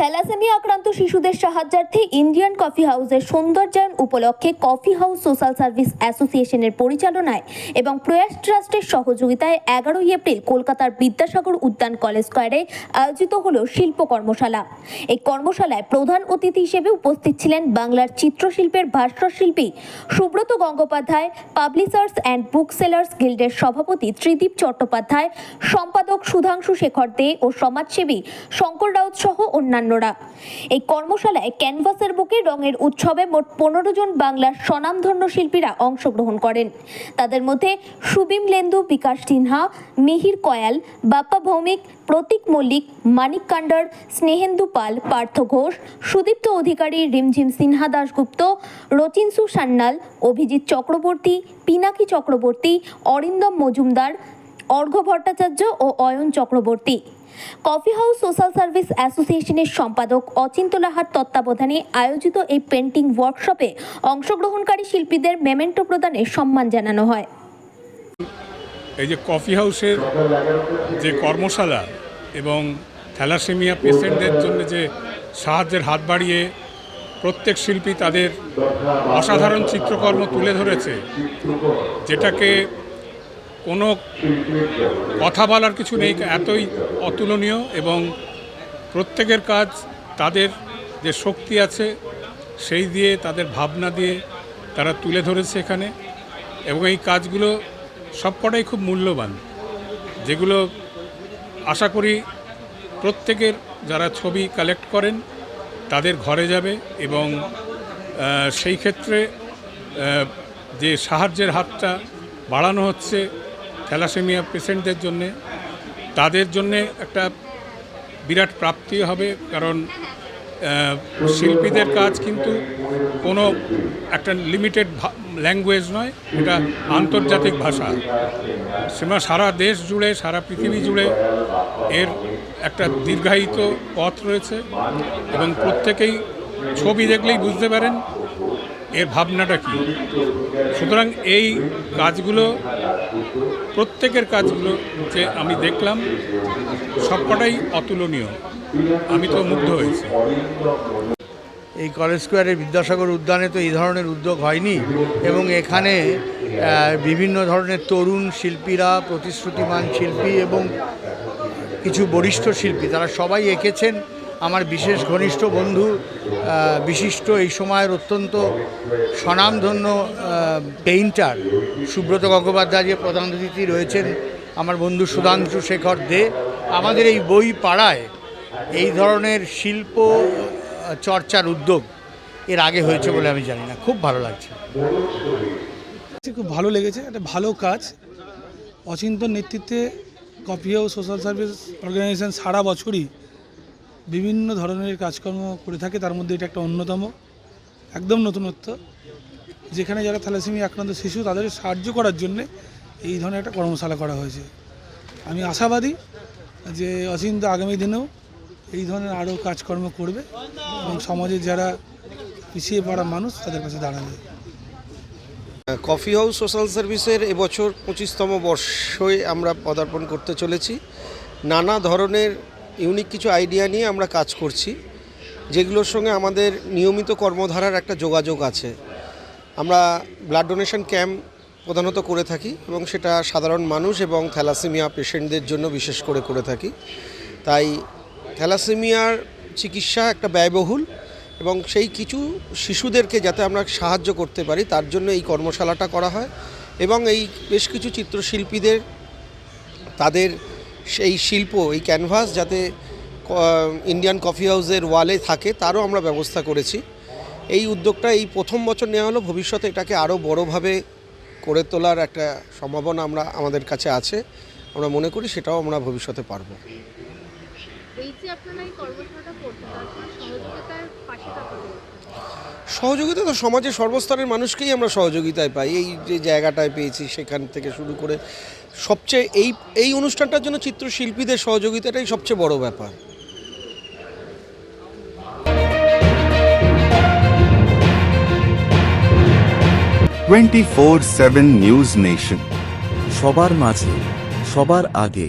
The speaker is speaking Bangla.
থ্যালাসেমিয়া আক্রান্ত শিশুদের সাহায্যার্থে ইন্ডিয়ান কফি হাউসের সৌন্দর্যায়ন উপলক্ষে কফি হাউস সোশ্যাল সার্ভিস অ্যাসোসিয়েশনের পরিচালনায় এবং প্রয়াস ট্রাস্টের সহযোগিতায় এগারোই এপ্রিল কলকাতার বিদ্যাসাগর উদ্যান কলেজ স্কোয়ারে আয়োজিত হল শিল্প কর্মশালা। এই কর্মশালায় প্রধান অতিথি হিসেবে উপস্থিত ছিলেন বাংলার চিত্রশিল্পের ভাস্করশিল্পী Subrata Gangopadhyay, publishers and booksellers গিল্ডের সভাপতি ত্রিদীপ চট্টোপাধ্যায়, সম্পাদক সুধাংশু শেখর দে ও সমাজসেবী শঙ্কর রাউত সহ অন্যান্যরা এই কর্মশালায় ক্যানভাসের বুকে রঙের উৎসবে মোট পনেরো জন বাংলার স্বনামধন্য শিল্পীরা অংশগ্রহণ করেন। তাদের মধ্যে সুবিম লেন্দু, বিকাশ সিনহা, মিহির কয়াল, বাপ্পা ভৌমিক, প্রতীক মল্লিক, মানিক কান্ডার, স্নেহেন্দু পাল, পার্থ ঘোষ, সুদীপ্ত অধিকারী রিমঝিম সিনহা দাশগুপ্ত, রচিনসু সান্যাল, অভিজিৎ চক্রবর্তী, পিনাকি চক্রবর্তী, অরিন্দম মজুমদার অর্ঘ্য ভট্টাচার্য ও Ayan Chakraborty. Coffee house social service অ্যাসোসিয়েশনের সম্পাদক অচিন্ত লাহার তত্ত্বাবধানে আয়োজিত এই পেন্টিং ওয়ার্কশপে অংশগ্রহণকারী শিল্পীদের মেমেন্টো প্রদানে সম্মান জানানো হয়। এই যে কফি হাউসের যে কর্মশালা এবং থ্যালাসেমিয়া পেশেন্টদের জন্য যে সাহায্যের হাত বাড়িয়ে প্রত্যেক শিল্পী তাদের অসাধারণ চিত্রকর্ম তুলে ধরেছে, যেটাকে কোনো কথা বলার কিছু নেই, এতই অতুলনীয় এবং প্রত্যেকের কাজ তাদের যে শক্তি আছে সেই দিয়ে, তাদের ভাবনা দিয়ে তারা তুলে ধরেছে এখানে এবং এই কাজগুলো সবকটাই খুব মূল্যবান। যেগুলো আশা করি প্রত্যেকের যারা ছবি কালেক্ট করেন তাদের ঘরে যাবে এবং সেই ক্ষেত্রে যে সাহায্যের হাতটা বাড়ানো হচ্ছে থ্যালাসেমিয়া পেশেন্টদের জন্যে, তাদের জন্যে একটা বিরাট প্রাপ্তি হবে, কারণ শিল্পীদের কাজ কিন্তু কোনো একটা লিমিটেড ল্যাঙ্গুয়েজ নয়, এটা আন্তর্জাতিক ভাষা। সীমা সারা দেশ জুড়ে, সারা পৃথিবী জুড়ে এর একটা দীর্ঘায়িত পথ রয়েছে এবং প্রত্যেকেই ছবি দেখলেই বুঝতে পারেন এর ভাবনাটা কী? সুতরাং এই কাজগুলো, প্রত্যেকের কাজগুলো যে আমি দেখলাম, সবকটাই অতুলনীয়। আমি তো মুগ্ধ হয়েছি। এই কলেজ স্কোয়ারের বিদ্যাসাগর উদ্যানে তো এই ধরনের উদ্যোগ হয়নি এবং এখানে বিভিন্ন ধরনের তরুণ শিল্পীরা, প্রতিশ্রুতিমান শিল্পী এবং কিছু বরিষ্ঠ শিল্পী, তারা সবাই এঁকেছেন। আমার বিশেষ ঘনিষ্ঠ বন্ধু বিশিষ্ট এই সময়ের অত্যন্ত স্বনামধন্য পেইন্টার সুব্রত গঙ্গোপাধ্যায় যে প্রধান অতিথি রয়েছেন, আমার বন্ধু সুধাংশু শেখর দে, আমাদের এই বই পাড়ায় এই ধরনের শিল্প চর্চার উদ্যোগ এর আগে হয়েছে বলে আমি জানি না। খুব ভালো লাগছে। খুব ভালো লেগেছে, একটা ভালো কাজ। অচিন্তর নেতৃত্বে coffee house social service organisation সারা বছরই বিভিন্ন ধরনের কাজকর্ম করে থাকে, তার মধ্যে এটা একটা অন্যতম, একদম নতুনত্ব। যেখানে যারা থ্যালাসেমিয়া আক্রান্ত শিশু, তাদের সাহায্য করার জন্যে এই ধরনের একটা কর্মশালা করা হয়েছে। আমি আশাবাদী যে অচিন্ত আগামী দিনেও এই ধরনের আরও কাজকর্ম করবে এবং সমাজের যারা পিছিয়ে পড়া মানুষ, তাদের কাছে দাঁড়াবে। কফি হাউস সোশ্যাল সার্ভিসের এবছর পঁচিশতম বর্ষে আমরা পদার্পণ করতে চলেছি। নানা ধরনের ইউনিক কিছু আইডিয়া নিয়ে আমরা কাজ করছি, যেগুলোর সঙ্গে আমাদের নিয়মিত কর্মধারার একটা যোগাযোগ আছে। আমরা ব্লাড ডোনেশন ক্যাম্প প্রধানত করে থাকি এবং সেটা সাধারণ মানুষ এবং থ্যালাসেমিয়া পেশেন্টদের জন্য বিশেষ করে করে থাকি। তাই থ্যালাসেমিয়ার চিকিৎসা একটা ব্যয়বহুল এবং সেই কিছু শিশুদেরকে যাতে আমরা সাহায্য করতে পারি, তার জন্য এই কর্মশালাটা করা হয় এবং এই বেশ কিছু চিত্রশিল্পীদের, তাদের সেই শিল্প, এই ক্যানভাস যাতে ইন্ডিয়ান কফি হাউসের ওয়ালে থাকে, তারও আমরা ব্যবস্থা করেছি। এই উদ্যোগটা এই প্রথম বছর নেওয়া হলো, ভবিষ্যতে এটাকে আরও বড়োভাবে করে তোলার একটা সম্ভাবনা আমরা, আমাদের কাছে আছে। আমরা মনে করি সেটাও আমরা ভবিষ্যতে পারব। এই যে আপনারা এই কর্মশালাটা করছেন তার সহযোগিতার পাশে থাকবে সহযোগিতা তো সমাজের সর্বস্তরের মানুষকেই আমরা সহযোগিতায় পাই। এই যে জায়গাটায় পেয়েছি সেখান থেকে শুরু করে সবচেয়ে এই এই অনুষ্ঠানটার জন্য চিত্রশিল্পীদের সহযোগিতাটাই সবচেয়ে বড় ব্যাপার। Twenty four seven news nation. সবার মাঝে সবার আগে